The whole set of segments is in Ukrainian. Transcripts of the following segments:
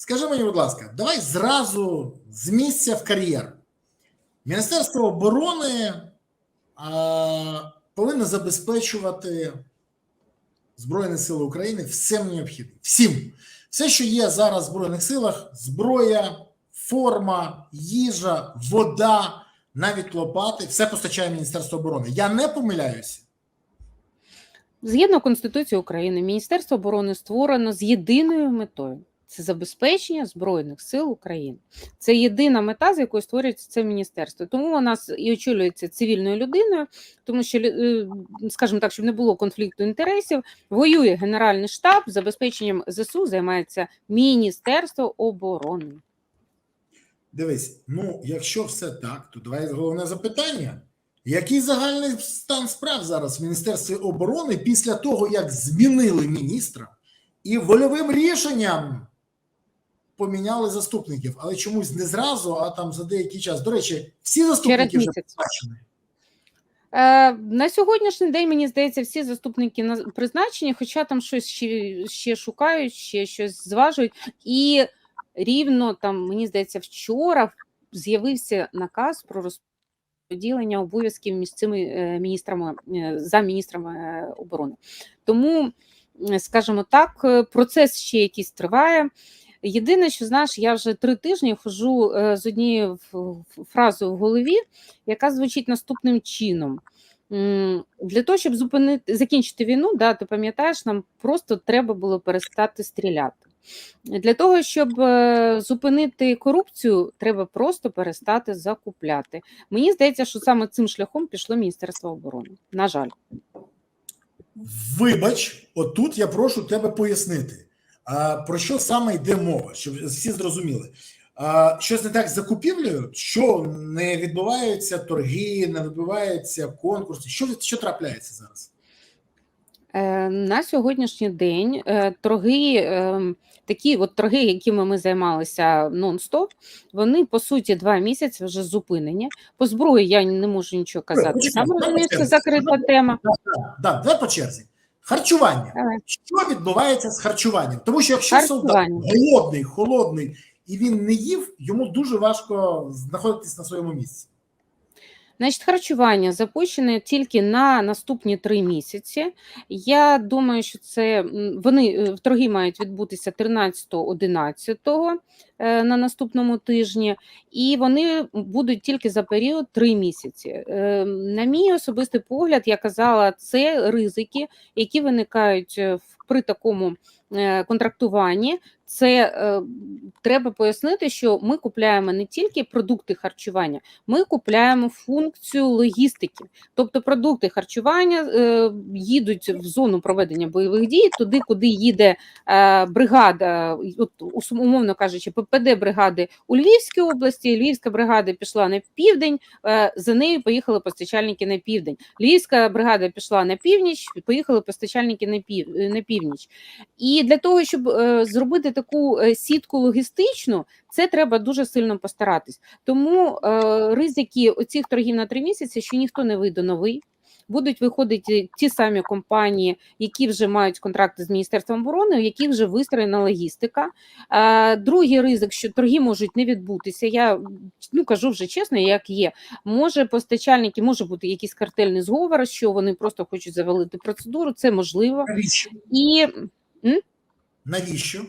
Скажи мені, будь ласка, давай зразу з місця в кар'єр. Міністерство оборони а, повинно забезпечувати Збройні Сили України всім необхідним. Всім. Все, що є зараз в Збройних силах: зброя, форма, їжа, вода, навіть лопати, все постачає Міністерство оборони. Я не помиляюся. Згідно Конституції України, Міністерство оборони створено з єдиною метою це забезпечення Збройних сил України. Це єдина мета, з якою створюється це міністерство. Тому вона с- і очолюється цивільною людиною, тому що, е, скажімо так, щоб не було конфлікту інтересів, воює Генеральний штаб, забезпеченням ЗСУ займається Міністерство оборони. Дивись, ну якщо все так, то давай головне запитання. Який загальний стан справ зараз в Міністерстві оборони після того, як змінили міністра і вольовим рішенням поміняли заступників, але чомусь не зразу, а там за деякий час. До речі, всі заступники вже призначені. Е, на сьогоднішній день, мені здається, всі заступники на- призначені, хоча там щось ще, ще шукають, ще щось зважують. І рівно там, мені здається, вчора з'явився наказ про розподілення обов'язків між цими е, міністрами е, за міністрами е, оборони. Тому, скажімо так, процес ще якийсь триває. Єдине, що знаєш, я вже три тижні хожу е, з однією фразою в голові, яка звучить наступним чином. Для того, щоб зупинити закінчити війну, да, ти пам'ятаєш, нам просто треба було перестати стріляти. Для того, щоб е, зупинити корупцію, треба просто перестати закупляти. Мені здається, що саме цим шляхом пішло Міністерство оборони. На жаль. Вибач, отут я прошу тебе пояснити, про що саме йде мова, щоб всі зрозуміли. Щось не так з закупівлею, що не відбуваються торги, не відбуваються конкурси. Що, що трапляється зараз? Е, На сьогоднішній день е, торги, е, такі от торги, якими ми займалися нон-стоп, вони по суті два місяці вже зупинені. По зброї я не можу нічого казати. почекай, Сам давай розумію, це закрита тема. Да, давай по черзі. Харчування. Давай. Що відбувається з харчуванням? Тому що якщо солдат голодний, холодний і він не їв, йому дуже важко знаходитись на своєму місці. Значить, харчування запущене тільки на наступні три місяці. Я думаю, що це вони е, торги мають відбутися 13-11 е, на наступному тижні, і вони будуть тільки за період три місяці. Е, На мій особистий погляд, я казала, це ризики, які виникають е, при такому е, контрактуванні. Це е, треба пояснити, що ми купляємо не тільки продукти харчування, ми купляємо функцію логістики. Тобто продукти харчування е, їдуть в зону проведення бойових дій, туди, куди їде е, бригада, от, умовно кажучи, ППД бригади у Львівській області. Львівська бригада пішла на південь, е, за нею поїхали постачальники на південь. Львівська бригада пішла на північ, поїхали постачальники на пів на північ. І для того, щоб е, зробити таку е, сітку логістичну, це треба дуже сильно постаратись. Тому е, ризики оцих торгів на три місяці, що ніхто не вийде новий. Будуть виходити ті самі компанії, які вже мають контракти з Міністерством оборони, у яких вже вистроєна логістика. Е, другий ризик, що торги можуть не відбутися. Я ну кажу вже чесно, як є. Може, постачальники може бути якийсь картельний зговор, що вони просто хочуть завалити процедуру. Це можливо. Навіщо? І Навіщо?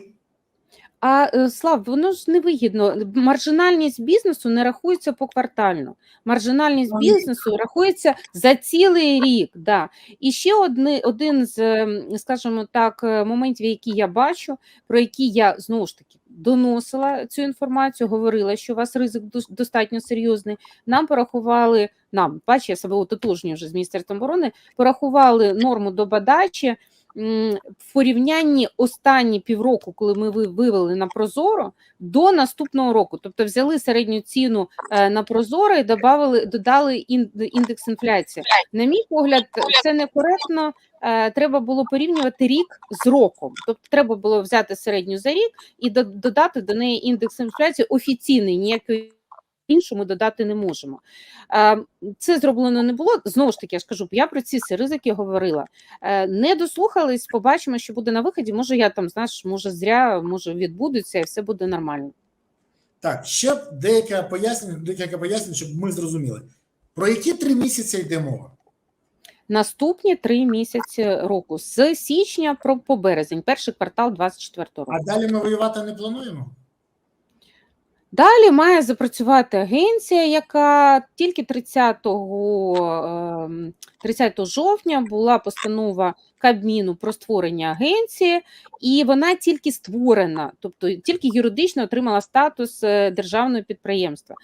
А е, Слав, воно ж невигідно. Маржинальність бізнесу не рахується поквартально. Маржинальність бізнесу рахується за цілий рік. Да. І ще одни, один з, ем, скажімо так, е, моментів, які я бачу, про які я знову ж таки доносила цю інформацію, говорила, що у вас ризик дос- достатньо серйозний. Нам порахували, нам, бачу, я себе ототожнюю вже з Міністерством оборони, порахували норму до бадачі в порівнянні останні півроку, коли ми вивели на Прозоро, до наступного року. Тобто взяли середню ціну е, на Прозоро і добавили, додали індекс інфляції. На мій погляд, це некоректно. Е, Треба було порівнювати рік з роком. Тобто треба було взяти середню за рік і додати до неї індекс інфляції офіційний, ніякої іншу ми додати не можемо. Е, Це зроблено не було. Знову ж таки, я ж кажу, я про ці всі ризики говорила. Е, Не дослухались, побачимо, що буде на виході. Може, я там знаєш, може зря, може відбудеться, і все буде нормально. Так, ще деяке пояснення, декілька пояснень, щоб ми зрозуміли. Про які три місяці йде мова? Наступні три місяці року з січня про по березень, перший квартал 24 року. А далі ми воювати не плануємо? Далі має запрацювати агенція, яка тільки 30, ем, 30 жовтня була постанова Кабміну про створення агенції, і вона тільки створена, тобто тільки юридично отримала статус е, державного підприємства.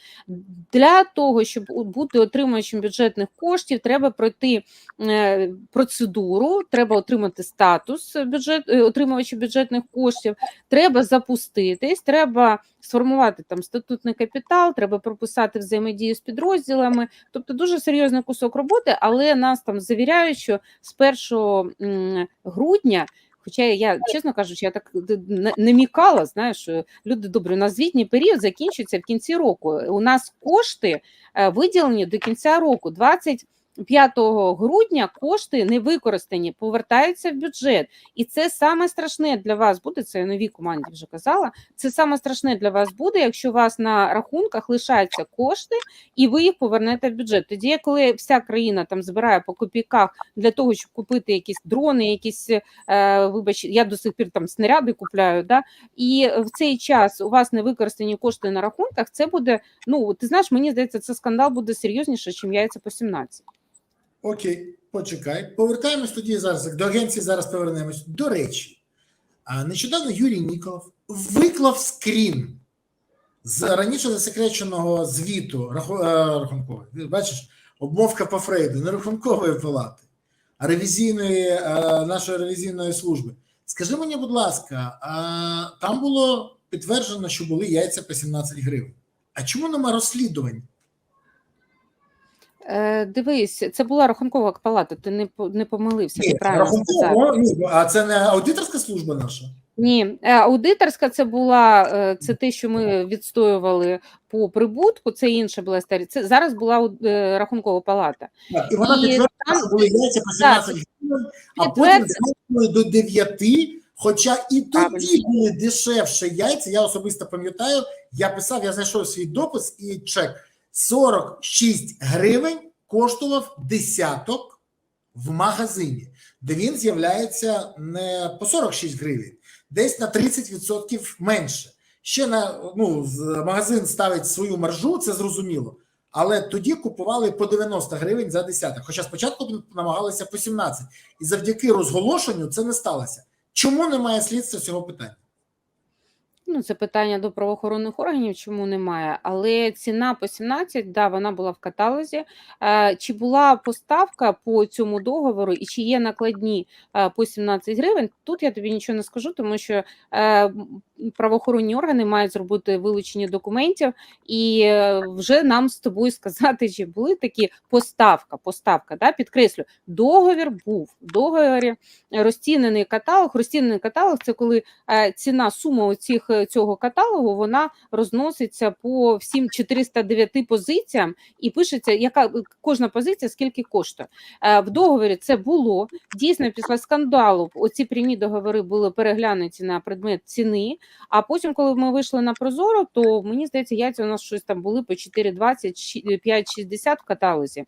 Для того, щоб бути отримувачем бюджетних коштів, треба пройти е, процедуру, треба отримати статус бюджет, е, отримувача бюджетних коштів, треба запуститись, треба сформувати там статутний капітал, треба прописати взаємодію з підрозділами. Тобто дуже серйозний кусок роботи, але нас там завіряють, що з 1 м, грудня. Хоча я, чесно кажучи, я так намікала, знаєш, люди добрі, у нас звітній період закінчується в кінці року. У нас кошти е, виділені до кінця року. 25 грудня кошти не використані, повертаються в бюджет. І це саме страшне для вас буде. Це я новій команді вже казала. Це саме страшне для вас буде, якщо у вас на рахунках лишаються кошти, і ви їх повернете в бюджет. Тоді, коли вся країна там збирає по копійках для того, щоб купити якісь дрони, якісь е, вибач, я до сих пір там снаряди купляю. Да? І в цей час у вас не використані кошти на рахунках. Це буде. Ну ти знаєш, мені здається, це скандал буде серйозніше, ніж яйця по 17. Окей, почекай. Повертаємось тоді зараз до агенції. Зараз повернемось. До речі, нещодавно Юрій Ніколов виклав скрін з раніше засекреченого звіту е, рахункової. Бачиш, обмовка по Фрейду, не рахункової палати, а ревізійної е, нашої ревізійної служби. Скажи мені, будь ласка, там було підтверджено, що були яйця по 17 гривень. А чому нема розслідувань? Е, дивись, це була рахункова палата. Ти не не помилився. Ні, ти правильно сказав. рахунково, ні, а це не аудиторська служба наша? Ні, е, аудиторська це була е, це те, що ми відстоювали по прибутку. Це інша була історія. Це зараз була рахункова палата. Так, і вона І підтвердила, там- були яйця по 17 гривень, а потім зменшили до 9, хоча і тоді були дешевше яйця. Я особисто пам'ятаю, я писав, я знайшов свій допис і чек. 46 гривень коштував десяток в магазині, де він з'являється не по 46 гривень, десь на 30% менше. Ще на ну, магазин ставить свою маржу, це зрозуміло. Але тоді купували по 90 гривень за десяток. Хоча спочатку намагалися по 17. І завдяки розголошенню це не сталося. Чому немає слідства цього питання? Ну, це питання до правоохоронних органів, чому немає. Але ціна по 17, да, вона була в каталозі. Е, Чи була поставка по цьому договору і чи є накладні е, по 17 гривень? Тут я тобі нічого не скажу, тому що е, правоохоронні органи мають зробити вилучення документів і е, вже нам з тобою сказати, чи були такі поставка. Поставка, да, підкреслю, договір був. В договорі розцінений каталог. Розцінений каталог це коли е, ціна сума оцих, е, цього каталогу вона розноситься по всім 409 позиціям і пишеться, яка кожна позиція скільки коштує. Е, В договорі це було дійсно після скандалу. Оці прямі договори були переглянуті на предмет ціни. А потім, коли ми вийшли на Прозоро, то мені здається, яйця у нас щось там були по 4,20, щі- 5,60 в каталозі.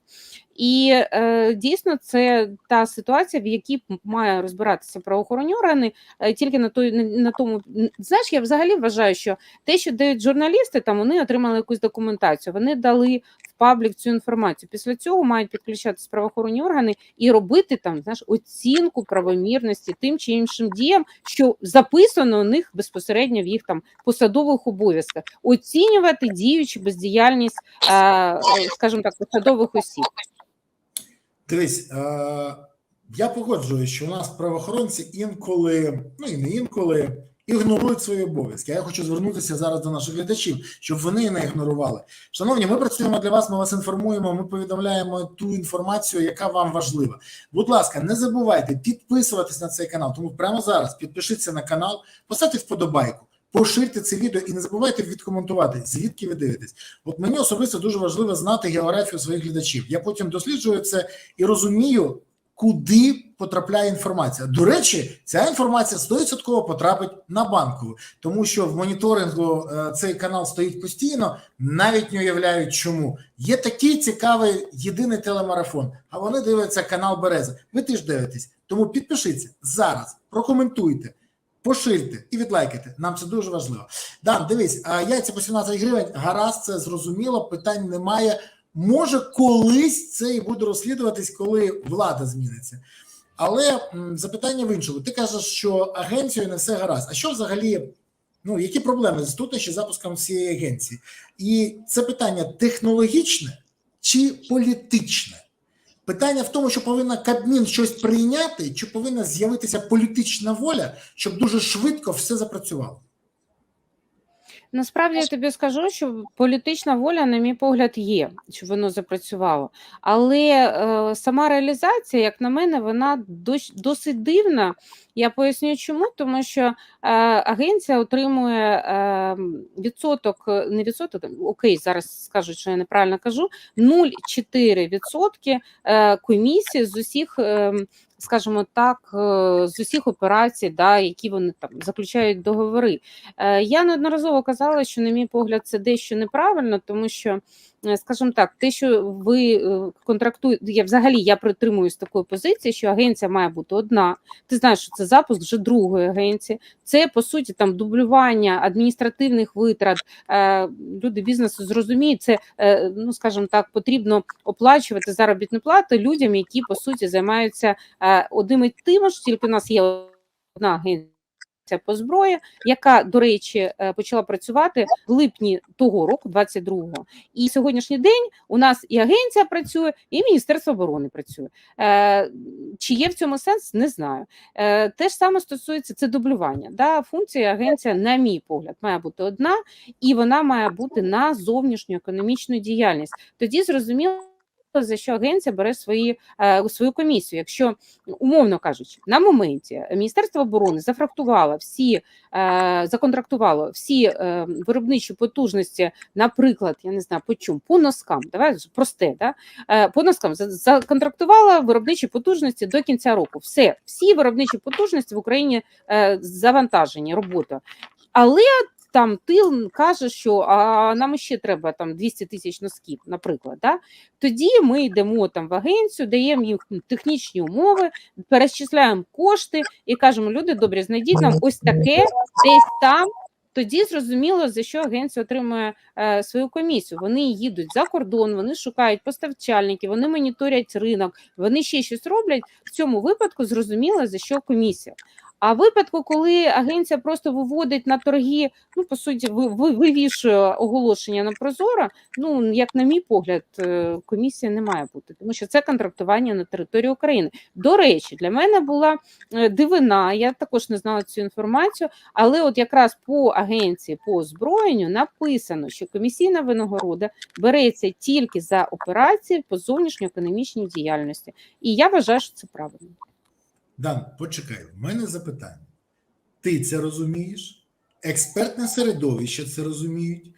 І е, дійсно це та ситуація, в якій має розбиратися правоохоронні органи, е, тільки на той на, тому знаєш, я взагалі вважаю, що те, що дають журналісти, там вони отримали якусь документацію, вони дали в паблік цю інформацію. Після цього мають підключатися правоохоронні органи і робити там знаєш оцінку правомірності тим чи іншим діям, що записано у них безпосередньо в їх там посадових обов'язках, оцінювати діючу бездіяльність, е, е, скажімо так, посадових осіб. Дивись, е, я погоджуюсь, що у нас правоохоронці інколи, ну і не інколи, ігнорують свої обов'язки. Я хочу звернутися зараз до наших глядачів, щоб вони не ігнорували. Шановні, ми працюємо для вас. Ми вас інформуємо. Ми повідомляємо ту інформацію, яка вам важлива. Будь ласка, не забувайте підписуватись на цей канал. Тому прямо зараз підпишіться на канал, поставте вподобайку. Поширте це відео і не забувайте відкоментувати, звідки ви дивитесь. От мені особисто дуже важливо знати географію своїх глядачів. Я потім досліджую це і розумію, куди потрапляє інформація. До речі, ця інформація 100% потрапить на банкову, тому що в моніторингу е, цей канал стоїть постійно, навіть не уявляють, чому. Є такий цікавий єдиний телемарафон, а вони дивляться канал Береза. Ви теж дивитесь. Тому підпишіться зараз, прокоментуйте. Поширте і відлайкайте. Нам це дуже важливо. Дан, дивись, яйця по 17 гривень. Гаразд, це зрозуміло, питань немає. Може, колись це і буде розслідуватись, коли влада зміниться. Але м, запитання в іншому. Ти кажеш, що агенцією не все гаразд. А що взагалі, ну які проблеми з тут ще запуском цієї агенції? І це питання технологічне чи політичне? Питання в тому, що повинна Кабмін щось прийняти, чи повинна з'явитися політична воля, щоб дуже швидко все запрацювало. Насправді я тобі скажу, що політична воля, на мій погляд, є, щоб воно запрацювало. Але е, сама реалізація, як на мене, вона досить дивна. Я поясню, чому, тому що е, агенція отримує е, відсоток, не відсоток, окей, зараз скажуть, що я неправильно кажу, 0,4% е, комісії з усіх. Е, Скажімо так, е, з усіх операцій, да, які вони там заключають договори. Е, Я неодноразово казала, що, на мій погляд, це дещо неправильно, тому що, е, скажімо так, те, що ви контрактуєте, я взагалі я притримуюсь такої позиції, що агенція має бути одна. Ти знаєш, що це запуск вже другої агенції. Це по суті там дублювання адміністративних витрат. Люди бізнесу зрозуміють, це ну скажімо так, потрібно оплачувати заробітну плату людям, які по суті займаються одним і тим ж, тільки у нас є одна агенція по зброї, яка, до речі, е, почала працювати в липні того року, 22-го. І сьогоднішній день у нас і агенція працює, і Міністерство оборони працює. Е, Чи є в цьому сенс, не знаю. Е, Те ж саме стосується це дублювання. Да? Функція агенція, на мій погляд, має бути одна, і вона має бути на зовнішню економічну діяльність. Тоді зрозуміло. За що агенція бере свої е, свою комісію? Якщо умовно кажучи, на моменті Міністерство оборони зафрактувало всі е, законтрактувало всі е, виробничі потужності, наприклад, я не знаю по чому, по носкам, давай просте, да? по носкам за- законтрактувала виробничі потужності до кінця року. Все, всі виробничі потужності в Україні завантажені робота. Але там тил каже, що а нам ще треба там 200 тисяч носків, наприклад. Да? Тоді ми йдемо там в агенцію, даємо їм технічні умови, перечисляємо кошти і кажемо: люди добрі, знайдіть нам ось таке, десь там. Тоді зрозуміло, за що агенція отримує е, свою комісію. Вони їдуть за кордон, вони шукають поставчальників, вони моніторять ринок, вони ще щось роблять. В цьому випадку зрозуміло, за що комісія. А в випадку, коли агенція просто виводить на торги, ну по суті, ви, ви, вивішує оголошення на Прозоро, ну як на мій погляд, е, комісія не має бути, тому що це контрактування на території України. До речі, для мене була е, дивина. Я також не знала цю інформацію, але от якраз по агенції по озброєнню написано, що комісійна винагорода береться тільки за операції по зовнішньоекономічній діяльності, і я вважаю, що це правильно. Дан, почекай, в мене запитання. Ти це розумієш? Експертне середовище це розуміють,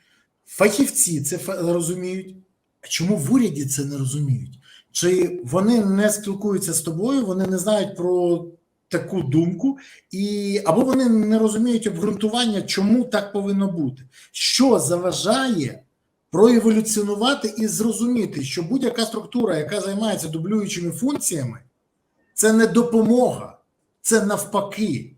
фахівці це розуміють. А чому в уряді це не розуміють? Чи вони не спілкуються з тобою, вони не знають про таку думку, і або вони не розуміють обґрунтування, чому так повинно бути? Що заважає проеволюціонувати і зрозуміти, що будь-яка структура, яка займається дублюючими функціями, це не допомога, це навпаки.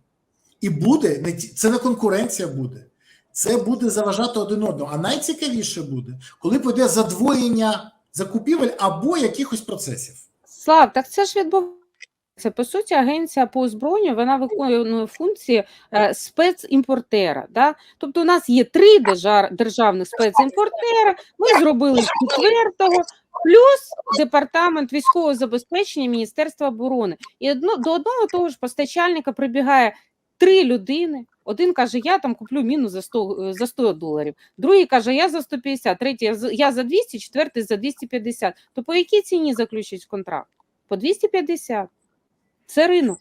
І буде це не конкуренція буде. Це буде заважати один одному. А найцікавіше буде, коли буде задвоєння закупівель або якихось процесів. Слав, так це ж відбувається. По суті, агенція по озброєнню вона виконує функції е, спецімпортера. Да? Тобто, у нас є три держа- державних спецімпортера. Ми зробили четвертого, плюс департамент військового забезпечення Міністерства оборони. І одно до одного того ж постачальника прибігає три людини. Один каже, я там куплю міну за 100, е, за 100 доларів. Другий каже, я за 150, третій я за- я 200, четвертий за 250. То по якій ціні заключить контракт? По 250. Це ринок.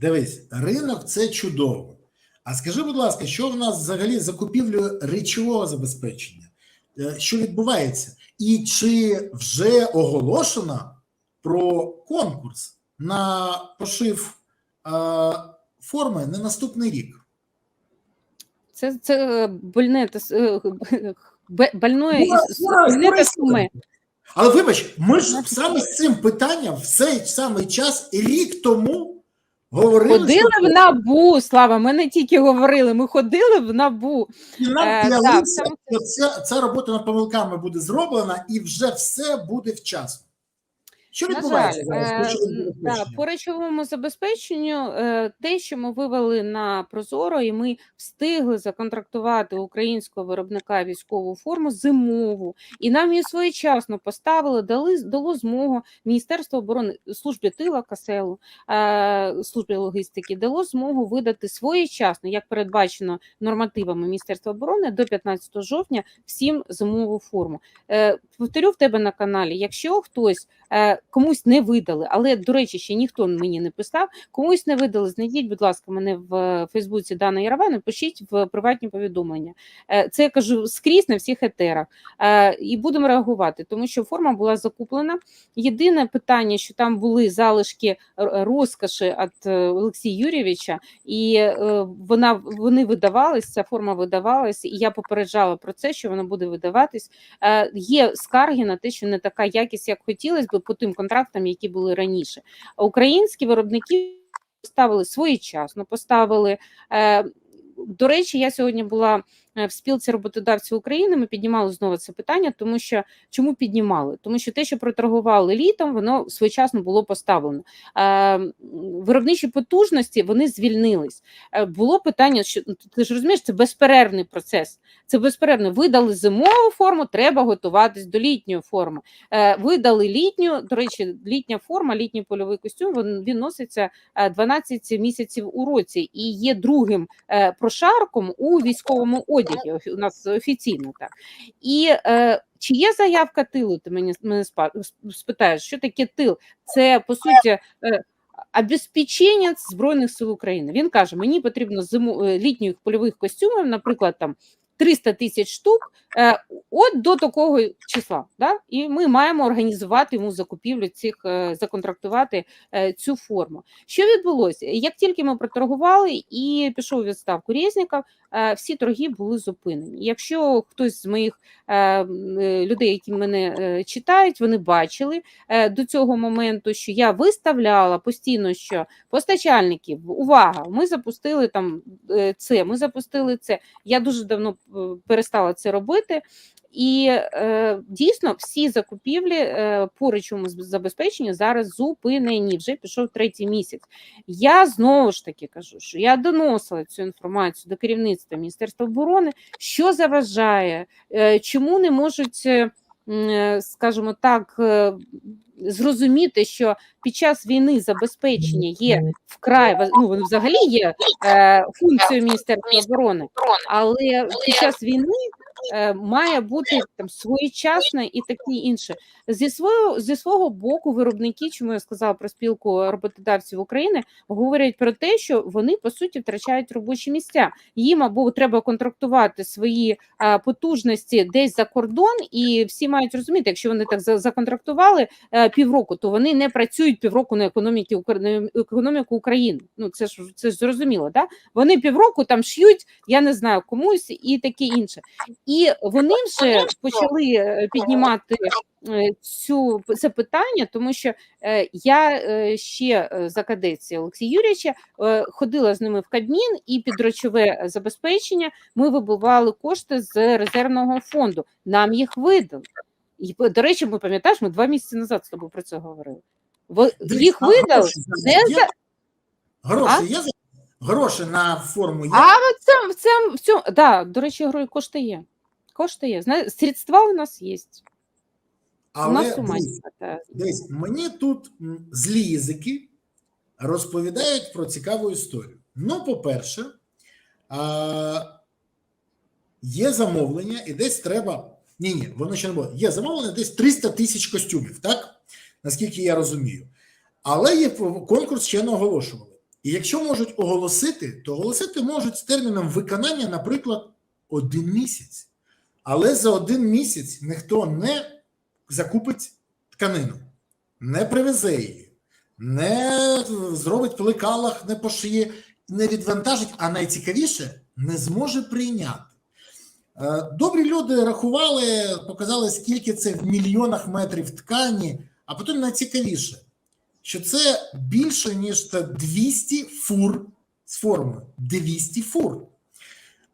Дивись, ринок це чудово. А скажи, будь ласка, що в нас взагалі з закупівлею речового забезпечення? Е, Що відбувається? І чи вже оголошено про конкурс на пошив е, форми на наступний рік? Це, це е, больне та с- бе- больное Ура, і с- ура, больне суме. Але вибач, ми ж саме з цим питанням в цей самий час рік тому говорили, Ходили що в набу, Слава. Ми не тільки говорили, ми ходили в набу. і нам Е, так, ця, ця робота над помилками буде зроблена і вже все буде вчасно. Що На відбувається жаль, зараз? е, да, по речовому забезпеченню е, те, що ми вивели на Прозоро, і ми встигли законтрактувати українського виробника військову форму зимову, і нам її своєчасно поставили, дали дало змогу Міністерство оборони службі тила Каселу, е, службі логістики, дало змогу видати своєчасно, як передбачено нормативами Міністерства оборони, до 15 жовтня всім зимову форму. Е, Повторю в тебе на каналі, якщо хтось комусь не видали, але до речі, ще ніхто мені не писав. Комусь не видали. Знайдіть, будь ласка, мене в е, Фейсбуці Дана Ярована, пишіть в приватні повідомлення. Е, Це я кажу скрізь на всіх етерах. Е, І будемо реагувати, тому що форма була закуплена. Єдине питання, що там були залишки розкоші від е, Олексія Юрійовича, і е, вона вони видавались, ця форма видавалась, і я попереджала про це, що вона буде видаватись. Е, Є скарги на те, що не така якість, як хотілося б по тим контрактам, які були раніше. А Українські виробники поставили своєчасно, поставили. Е, До речі, я сьогодні була в спілці роботодавців України. Ми піднімали знову це питання, тому що чому піднімали? Тому що те, що проторгували літом, воно своєчасно було поставлено. Е, Виробничі потужності вони звільнились. Е, Було питання, що ну, ти ж розумієш, це безперервний процес. Це безперервно. Видали зимову форму, треба готуватись до літньої форми. Е, Видали літню. До речі, літня форма, літній польовий костюм. Він, носиться е, 12 місяців у році і є другим е, прошарком у військовому одязі. Офі- У нас офіційно так. І е, чи є заявка тилу? Ти мені мене спитаєш, що таке тил? Це по суті. Е, Обезпеченець Збройних сил України. Він каже: мені потрібно зиму е, літніх польових костюмів, наприклад, там 300 тисяч штук, от до такого числа. Да? І ми маємо організувати йому закупівлю цих, е, законтрактувати е, цю форму. Що відбулося? Як тільки ми проторгували і пішов відставку Резніков, е, всі торги були зупинені. Якщо хтось з моїх е, е, людей, які мене е, читають, вони бачили е, до цього моменту, що я виставляла постійно, що постачальників, увага, ми запустили там е, це, ми запустили це. Я дуже давно е, перестала це робити. І е, дійсно всі закупівлі е, по речовому забезпеченню зараз зупинені. Вже пішов третій місяць. Я знову ж таки кажу, що я доносила цю інформацію до керівництва Міністерства оборони, що заважає, е, чому не можуть, е, е, скажімо так, е, зрозуміти, що під час війни забезпечення є вкрай ну, воно взагалі є е, функцією Міністерства оборони, але під час війни має бути там своєчасне і таке інше. Зі свого зі свого боку, виробники, чому я сказала про спілку роботодавців України, говорять про те, що вони по суті втрачають робочі місця. Їм або треба контрактувати свої е, потужності десь за кордон, і всі мають розуміти, якщо вони так законтрактували е, півроку, то вони не працюють півроку на економіки економіку України. Ну це ж це ж зрозуміло. Да? Вони півроку там ш'ють, я не знаю комусь і таке інше. І вони вже почали е, піднімати е, цю це питання, тому що е, я ще за кадеції Олексія Юрійовича ходила з ними в Кабмін і під речове забезпечення ми вибивали кошти з резервного фонду. Нам їх видали. І до речі, ми пам'ятаєш, ми два місяці назад з тобою про це говорили. Їх видали гроші не за Гроші А? є? за- Гроші на форму є? а в цьому, в цьому, в цьому да, до речі, говорю, кошти є. Кошти є. Зна... Средства у нас є. у нас ума хватає. дивись, мені тут злі язики розповідають про цікаву історію. Ну, по-перше, а, є замовлення, і десь треба. Ні, ні, воно ще не було. Є замовлення десь 300 тисяч костюмів, так? Наскільки я розумію. Але є конкурс ще не оголошували. І якщо можуть оголосити, то оголосити можуть з терміном виконання, наприклад, один місяць. Але за один місяць ніхто не закупить тканину, не привезе її, не зробить в лекалах, не пошиє, не відвантажить, а найцікавіше не зможе прийняти. Е, Добрі люди рахували, показали, скільки це в мільйонах метрів ткані, а потім найцікавіше, що це більше, ніж 200 фур з формою. 200 фур.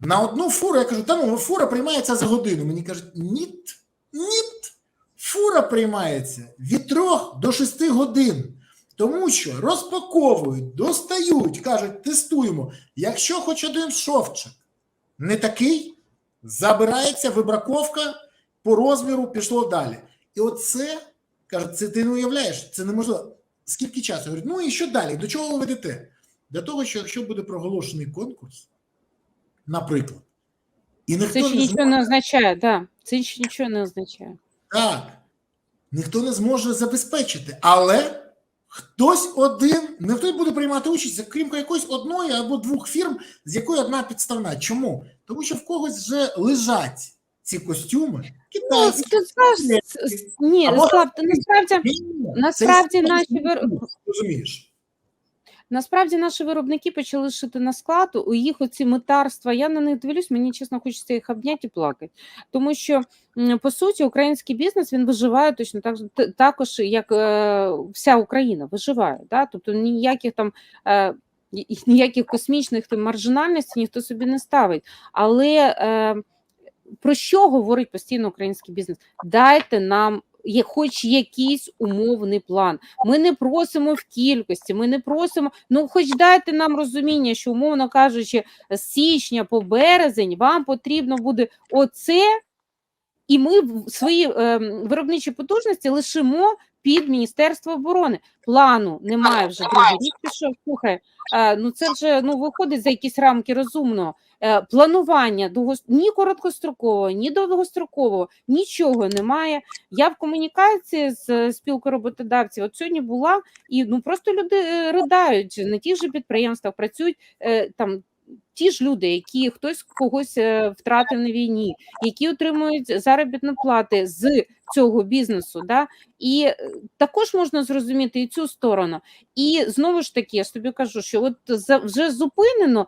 На одну фуру я кажу, та ну фура приймається за годину. Мені кажуть, ні, ні, фура приймається від 3 до 6 годин. Тому що розпаковують, достають, кажуть, тестуємо. Якщо хоч один шовчик не такий, забирається вибраковка по розміру, пішло далі. І оце, кажуть, це ти не уявляєш, це неможливо. Скільки часу? Говорять, ну і що далі? До чого ви ведете? До того, що якщо буде проголошений конкурс, наприклад, і ніхто Це ж не нічого зможе, не означає, да. Це ж нічого не означає. так, ніхто не зможе забезпечити, але хтось один, не хтось буде приймати участь, крім якоїсь одної або двох фірм, з якої одна підставна. Чому? Тому що в когось вже лежать ці костюми. Ну, ти ні, Або- ти насправді насправді наші розумієш. Насправді наші виробники почали шити на склад, у їх оці митарства, я на них дивлюсь, мені чесно хочеться їх обняти і плакати. Тому що, по суті, український бізнес він виживає точно так, також, як е, вся Україна виживає. Да? Тобто ніяких там. Е, ніяких космічних там, маржинальностей ніхто собі не ставить. Але е, про що говорить постійно український бізнес? Дайте нам є хоч якийсь умовний план. Ми не просимо в кількості, ми не просимо. Ну, хоч дайте нам розуміння, що умовно кажучи, з січня по березень вам потрібно буде оце, і ми свої е, виробничі потужності лишимо під Міністерство оборони. Плану немає вже другий рік. Пішов. Слухай, е, ну це вже ну виходить за якісь рамки розумного. Е, планування ні короткострокового, ні довгострокового, нічого немає. Я в комунікації з спілкою роботодавців. От сьогодні була і ну просто люди е, riдають на тих же підприємствах, працюють е, там. Ті ж люди, які хтось когось втратив на війні, які отримують заробітні плати з цього бізнесу, да і також можна зрозуміти і цю сторону. І знову ж таки, я ж тобі кажу, що от вже зупинено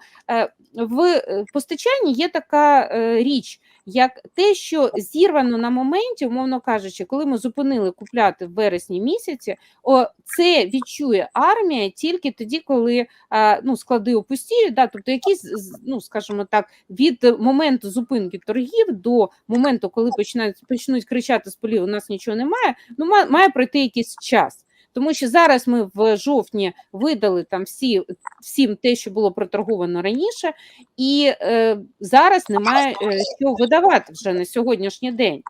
в е, постачанні є така е, річ, як те, що зірвано на моменті, умовно кажучи, коли ми зупинили купляти в вересні місяці, о, це відчує армія тільки тоді, коли е, ну, склади опустіють, да, тобто якісь, ну скажімо так, від моменту зупинки торгів до моменту, коли починають почнуть кричати з полів, у нас нічого немає, ну ма- має пройти якийсь час. Тому що зараз ми в жовтні видали там всі всім те, що було проторговано раніше, і е, зараз немає е, що видавати вже на сьогоднішній день.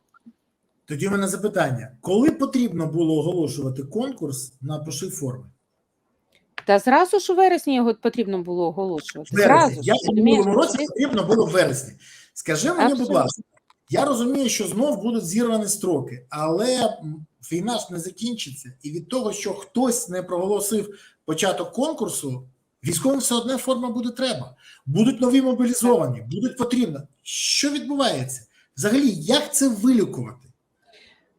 Тоді в мене запитання: коли потрібно було оголошувати конкурс на пошив форми? Та зразу ж у вересні його потрібно було оголошувати. Зразу Я ж, в минулому році потрібно було в вересні. Скажи мені, будь ласка, я розумію, що знов будуть зірвані строки, але війна ж не закінчиться, і від того, що хтось не проголосив початок конкурсу, військовим все одне форма буде треба. Будуть нові мобілізовані, будуть потрібно. Що відбувається? Взагалі, як це вилікувати?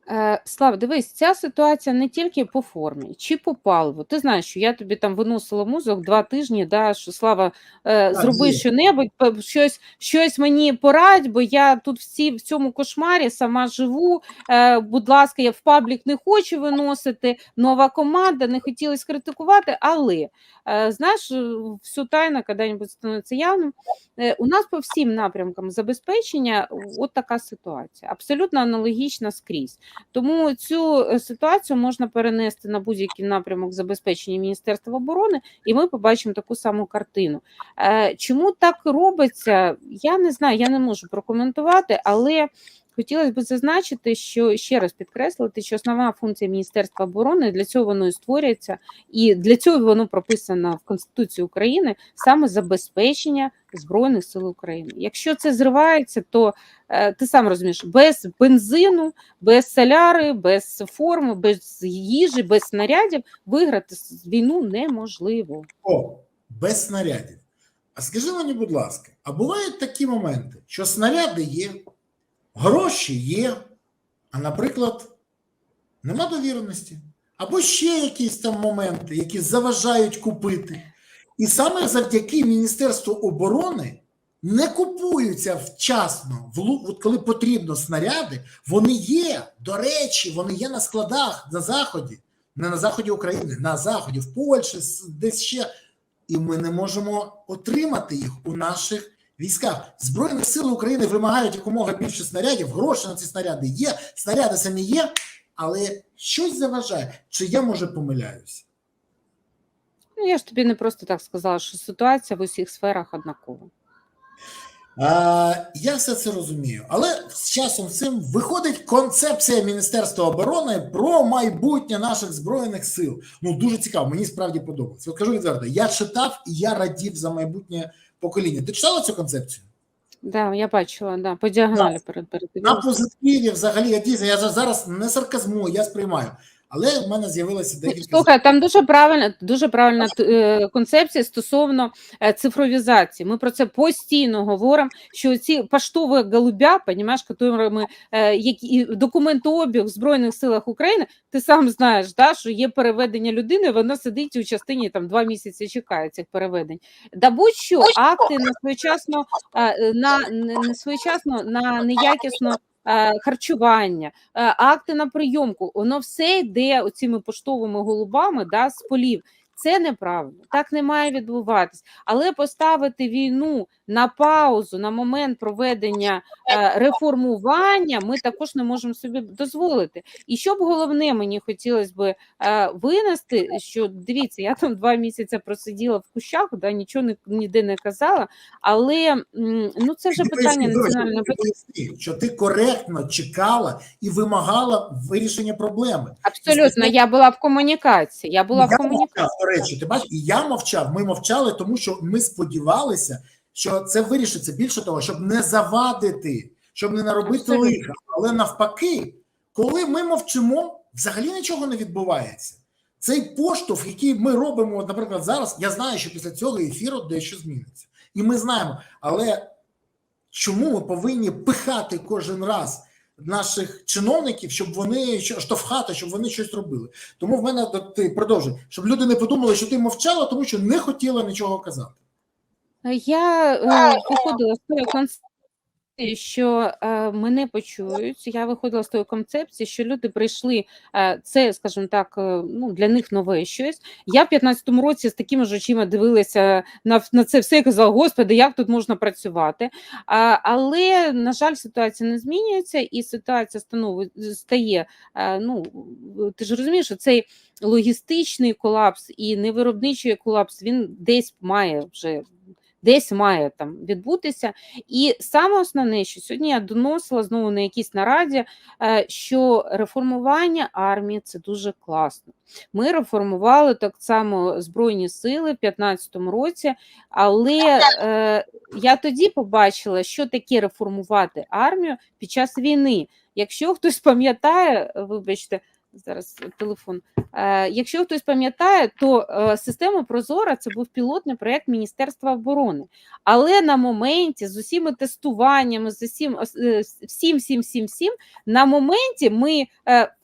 Е, Слав, дивись, ця ситуація не тільки по формі чи по паливу. Ти знаєш, що я тобі там виносила музик два тижні, да, що Слава, е, зроби що-небудь, щось, щось мені порадь, бо я тут всі в цьому кошмарі сама живу. Е, будь ласка, я в паблік не хочу виносити. Нова команда, не хотілося критикувати, але е, знаєш, е, все тайно, коли-небудь становиться явним. Е, У нас по всім напрямкам забезпечення от така ситуація, абсолютно аналогічна скрізь. Тому цю е, ситуацію можна перенести на будь-який напрямок забезпечення Міністерства оборони, і ми побачимо таку саму картину. Е, Чому так робиться? Я не знаю, я не можу прокоментувати, але. Хотілося б зазначити, що ще раз підкреслити, що основна функція Міністерства оборони для цього воно і створюється, і для цього воно прописано в Конституції України саме забезпечення Збройних сил України. Якщо це зривається, то е, ти сам розумієш, без бензину, без соляри, без форми, без їжі, без снарядів виграти війну неможливо. О, без снарядів. А скажи мені, будь ласка, а бувають такі моменти, що снаряди є, гроші є, а, наприклад, нема довіреності. Або ще якісь там моменти, які заважають купити. І саме завдяки Міністерству оборони не купуються вчасно, от коли потрібно снаряди, вони є. До речі, вони є на складах на заході, не на заході України, на заході, в Польщі, десь ще. І ми не можемо отримати їх у наших військах. Збройних сил України вимагають якомога більше снарядів. Гроші на ці снаряди є, снаряди самі є, але щось заважає. Чи я може помиляюся? Ну, я ж тобі не просто так сказала, що ситуація в усіх сферах однакова. А, я все це розумію, але з часом цим виходить концепція Міністерства оборони про майбутнє наших збройних сил. Ну дуже цікаво, мені справді подобається. От кажу відверто, я читав і я радів за майбутнє покоління. Ти читала цю концепцію? Да, я бачила, да, по діагоналі перед На позитиві, взагалі, я дійсно, я зараз не сарказмую, я сприймаю. Але в мене з'явилося декілька Слухай, там дуже правильна, дуже правильна е, концепція стосовно е, цифровізації. Ми про це постійно говоримо. Що ці поштові голубя, понімаєш, якими е, які і документообіг в збройних силах України, ти сам знаєш, да, що є переведення людини, вона сидить у частині там два місяці чекає цих переведень. Да будь-що акти на своєчасно на не своєчасно на неякісно. Е, Харчування, е, акти на прийомку, воно все йде оцими поштовими голубами да, з полів. Це неправильно, так не має відбуватись. Але поставити війну на паузу на момент проведення е, реформування ми також не можемо собі дозволити. І щоб головне мені хотілося б е, винести, що дивіться, я там два місяці просиділа в кущах, да, нічого не, ніде не казала, але ну це вже питання національної ти що ти коректно чекала і вимагала вирішення проблеми. Абсолютно, я була в комунікації. Я була в я комунікації. мовчав, до речі, ти бачиш, і я мовчав. Ми мовчали, тому що ми сподівалися, що це вирішиться. Більше того, щоб не завадити, щоб не наробити лиха. Але навпаки, коли ми мовчимо, взагалі нічого не відбувається. Цей поштовх, який ми робимо, наприклад, зараз, я знаю, що після цього ефіру дещо зміниться. І ми знаємо, але чому ми повинні пихати кожен раз наших чиновників, щоб вони штовхати, щоб вони щось робили? Тому в мене ти продовжуй, щоб люди не подумали, що ти мовчала, тому що не хотіла нічого казати. Я е, виходила з тої концепції, що е, мене почують. Я виходила з тої концепції, що люди прийшли. Е, це, скажімо так, е, ну для них нове щось. Я в 15-му році з такими ж очима дивилася на, на це все і казала: Господи, як тут можна працювати? А, але на жаль, ситуація не змінюється, і ситуація стає. Е, ну ти ж розумієш, що цей логістичний колапс і невиробничий колапс він десь має вже десь має там відбутися. І саме основне, що сьогодні я доносила знову на якійсь нараді, е, що реформування армії це дуже класно. Ми реформували так само Збройні сили в 2015 році, але е, я тоді побачила, що таке реформувати армію під час війни. Якщо хтось пам'ятає, вибачте, зараз телефон. Е, якщо хтось пам'ятає, то е, система Прозора це був пілотний проєкт Міністерства оборони. Але на моменті з усіма тестуваннями, з усім е, всім, всім, всім, всім, на моменті ми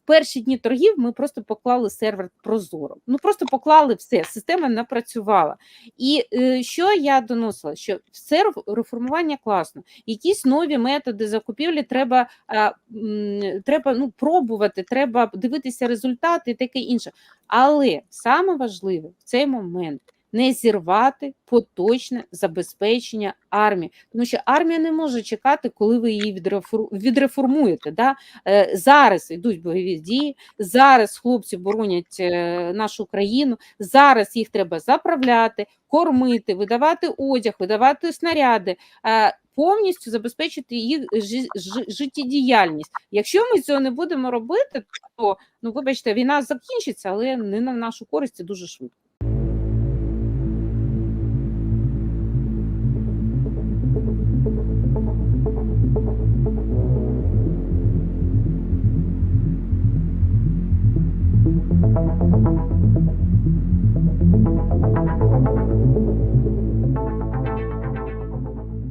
перші дні торгів ми просто поклали сервер Прозоро. Ну просто поклали все, система не працювала. І е, що я доносила? Що все реф- реформування класно, якісь нові методи закупівлі треба, е, треба ну, пробувати, треба дивитися результати і таке інше. Але саме важливе в цей момент не зірвати поточне забезпечення армії, тому що армія не може чекати, коли ви її відрефор- відреформуєте. Да? Е, Зараз йдуть бойові дії, зараз хлопці боронять е, нашу країну, зараз їх треба заправляти, кормити, видавати одяг, видавати снаряди. е, Повністю забезпечити їх жи- жи- життєдіяльність. Якщо ми цього не будемо робити, то ну вибачте, війна закінчиться, але не на нашу користь дуже швидко.